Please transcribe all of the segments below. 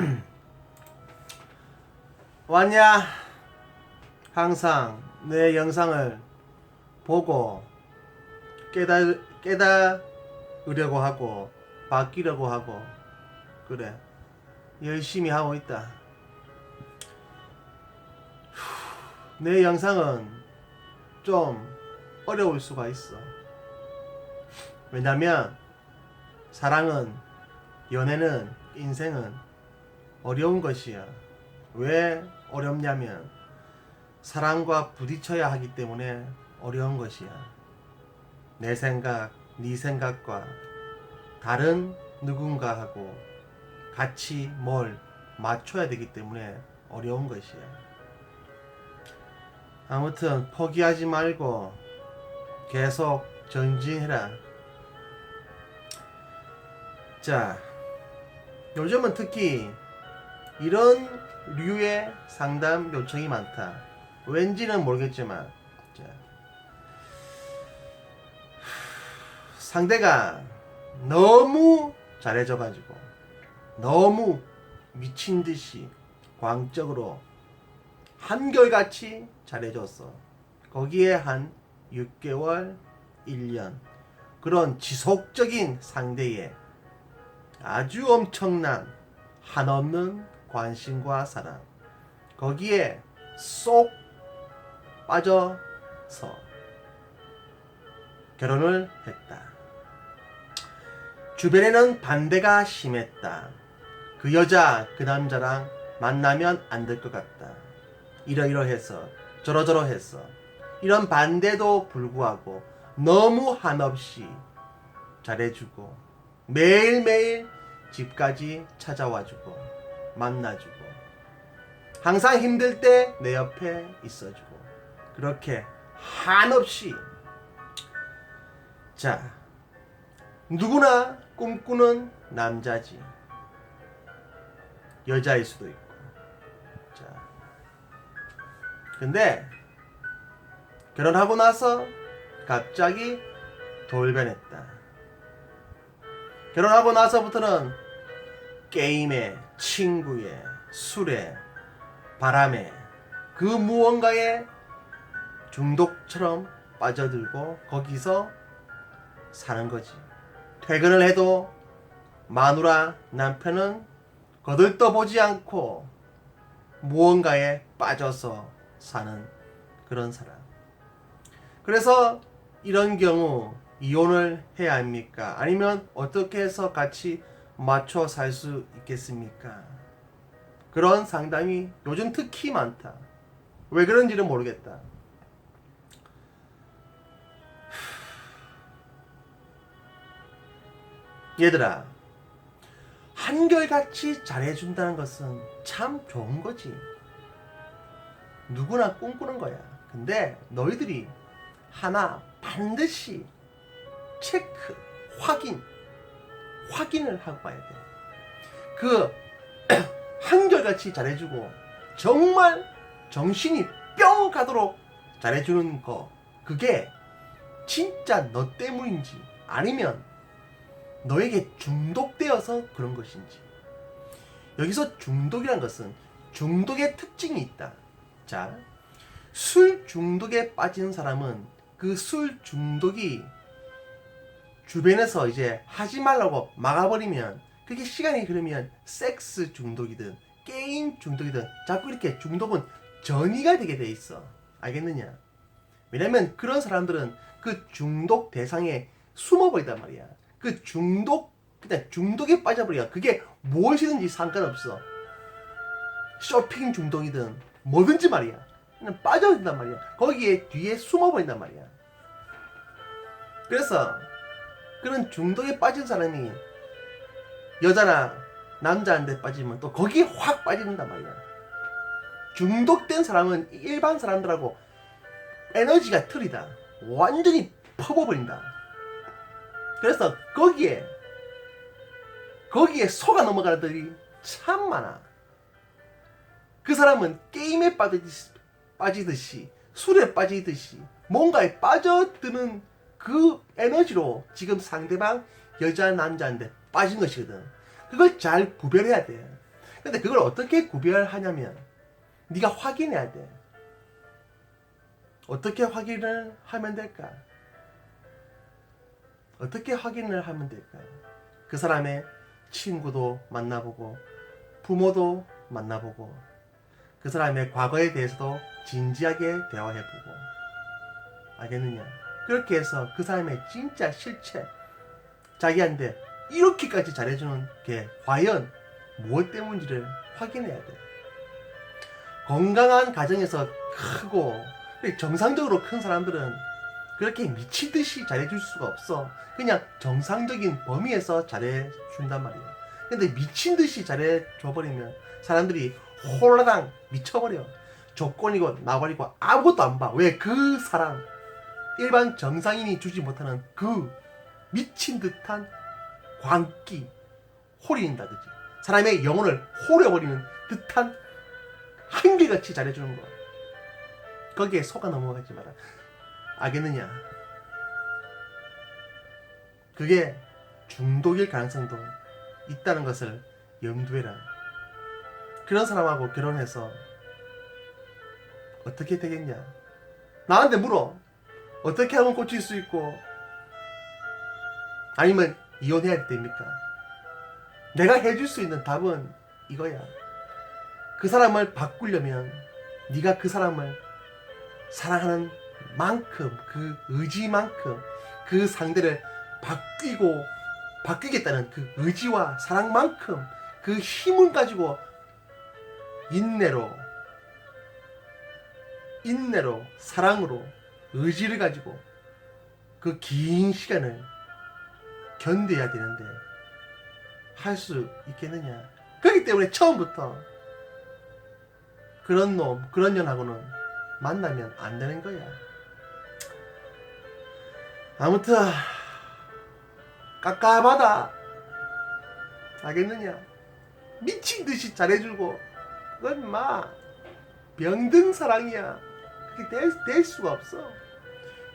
왔냐? 항상 내 영상을 보고 깨달, 깨달으려고 하고 바뀌려고 하고 그래. 열심히 하고 있다. 후, 내 영상은 좀 어려울 수가 있어. 왜냐면 사랑은 연애는 인생은 어려운 것이야 왜 어렵냐면 사랑과 부딪혀야 하기 때문에 어려운 것이야. 내 생각, 네 생각과 다른 누군가하고 같이 뭘 맞춰야 되기 때문에 어려운 것이야. 아무튼 포기하지 말고 계속 전진해라. 자, 요즘은 특히 이런 류의 상담 요청이 많다. 왠지는 모르겠지만, 자, 상대가 너무 잘해줘가지고, 너무 미친 듯이 광적으로 한결같이 잘해줬어. 거기에 한 6개월, 1년. 그런 지속적인 상대의 아주 엄청난 한없는 관심과 사랑. 거기에 쏙 빠져서 결혼을 했다. 주변에는 반대가 심했다. 그 여자, 그 남자랑 만나면 안 될 것 같다. 이러이러해서 저러저러해서 이런 반대도 불구하고 너무 한없이 잘해주고 매일매일 집까지 찾아와주고 만나주고 항상 힘들 때 내 옆에 있어주고 그렇게 한없이. 자 누구나 꿈꾸는 남자지. 여자일 수도 있고. 자 근데 결혼하고 나서 갑자기 돌변했다. 결혼하고 나서부터는 게임에 친구에 술에 바람에 그 무언가에 중독처럼 빠져들고 거기서 사는 거지. 퇴근을 해도 마누라 남편은 거들떠보지 않고 무언가에 빠져서 사는 그런 사람. 그래서 이런 경우 이혼을 해야 합니까? 아니면 어떻게 해서 같이 맞춰 살 수 있겠습니까? 그런 상담이 요즘 특히 많다. 왜 그런지는 모르겠다. 얘들아, 한결같이 잘해준다는 것은 참 좋은 거지. 누구나 꿈꾸는 거야. 근데 너희들이 하나 반드시 체크, 확인, 확인을 하고 봐야 돼. 그 한결같이 잘해주고 정말 정신이 뿅 가도록 잘해주는 거 그게 진짜 너 때문인지 아니면 너에게 중독되어서 그런 것인지 여기서 중독이란 것은 중독의 특징이 있다 자 술 중독에 빠지는 사람은 그 술 중독이 주변에서 이제 하지 말라고 막아버리면 그게 시간이 흐르면 섹스 중독이든 게임 중독이든 자꾸 이렇게 중독은 전이가 되게 돼 있어. 알겠느냐? 왜냐면 그런 사람들은 그 중독 대상에 숨어버리단 말이야. 그 중독, 그냥 중독에 빠져버려. 그게 무엇이든지 상관없어. 쇼핑 중독이든 뭐든지 말이야. 그냥 빠져든단 말이야. 거기에 뒤에 숨어버린단 말이야. 그래서 그런 중독에 빠진 사람이 여자나 남자한테 빠지면 또 거기에 확 빠진단 말이야. 중독된 사람은 일반 사람들하고 에너지가 틀리다. 완전히 퍼버버린다. 그래서 거기에 거기에 속아 넘어가는 들이 참 많아. 그 사람은 게임에 빠지듯이, 빠지듯이 술에 빠지듯이 뭔가에 빠져드는 그 에너지로 지금 상대방 여자 남자한테 빠진 것이거든. 그걸 잘 구별해야 돼. 근데 그걸 어떻게 구별하냐면 네가 확인해야 돼. 어떻게 확인을 하면 될까? 어떻게 확인을 하면 될까? 그 사람의 친구도 만나보고 부모도 만나보고 그 사람의 과거에 대해서도 진지하게 대화해보고 알겠느냐? 그렇게 해서 그 사람의 진짜 실체 자기한테 이렇게까지 잘해주는 게 과연 무엇 때문인지를 확인해야 돼. 건강한 가정에서 크고 정상적으로 큰 사람들은 그렇게 미친 듯이 잘해줄 수가 없어. 그냥 정상적인 범위에서 잘해준단 말이야. 근데 미친 듯이 잘해줘버리면 사람들이 홀라당 미쳐버려. 조건이고 나발이고 아무것도 안 봐. 왜 그 사람 일반 정상인이 주지 못하는 그 미친 듯한 광기 홀인다 그지? 사람의 영혼을 홀려버리는 듯한 한결같이 잘해주는 거. 거기에 속아 넘어가지 마라. 알겠느냐? 그게 중독일 가능성도 있다는 것을 염두해라. 그런 사람하고 결혼해서 어떻게 되겠냐? 나한테 물어. 어떻게 하면 고칠 수 있고, 아니면 이혼해야 됩니까? 내가 해줄 수 있는 답은 이거야. 그 사람을 바꾸려면 네가 그 사람을 사랑하는 만큼 그 의지만큼 그 상대를 바뀌고 바뀌겠다는 그 의지와 사랑만큼 그 힘을 가지고 인내로 인내로 사랑으로 의지를 가지고 그 긴 시간을 견뎌야 되는데 할 수 있겠느냐? 그렇기 때문에 처음부터 그런 놈 그런 년하고는 만나면 안 되는 거야. 아무튼 깝깝하다. 알겠느냐? 미친 듯이 잘해주고 그건 마 병든 사랑이야 그게 될, 될 수가 없어.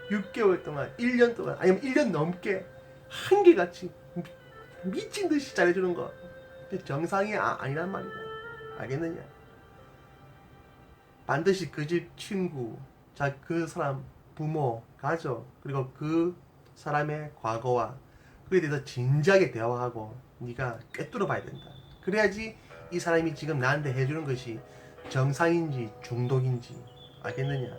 6개월 동안 1년 동안 아니면 1년 넘게 한개같이 미친 듯이 잘해주는 거. 정상이 아, 아니란 말이다. 알겠느냐? 반드시 그 집 친구 자 그 사람 부모 가족 그리고 그 사람의 과거와 그에 대해서 진지하게 대화하고 네가 꿰뚫어 봐야 된다. 그래야지 이 사람이 지금 나한테 해주는 것이 정상인지 중독인지 알겠느냐?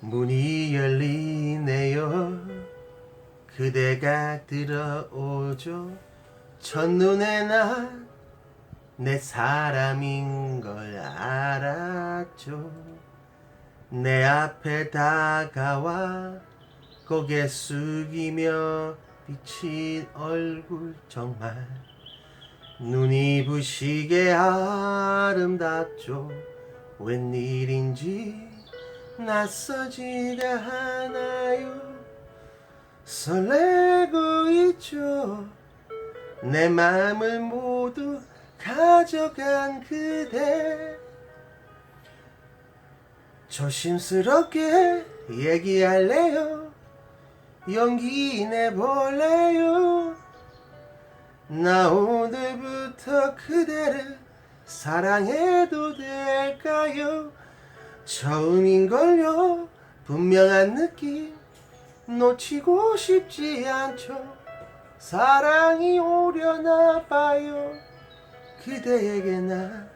문이 열리네요. 그대가 들어오죠. 첫눈에 난 내 사람인 걸 알았죠. 내 앞에 다가와 고개 숙이며 비친 얼굴 정말 눈이 부시게 아름답죠. 웬일인지 낯서지가 않아요? 설레고 있죠. 내 맘을 모두 가져간 그대. 조심스럽게 얘기할래요 용기 내볼래요? 나 오늘부터 그대를 사랑해도 될까요? 처음인걸요. 분명한 느낌 놓치고 싶지 않죠. 사랑이 오려나 봐요. 그대에게 나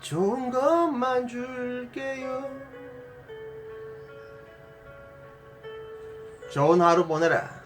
좋은 것만 줄게요 좋은 하루 보내라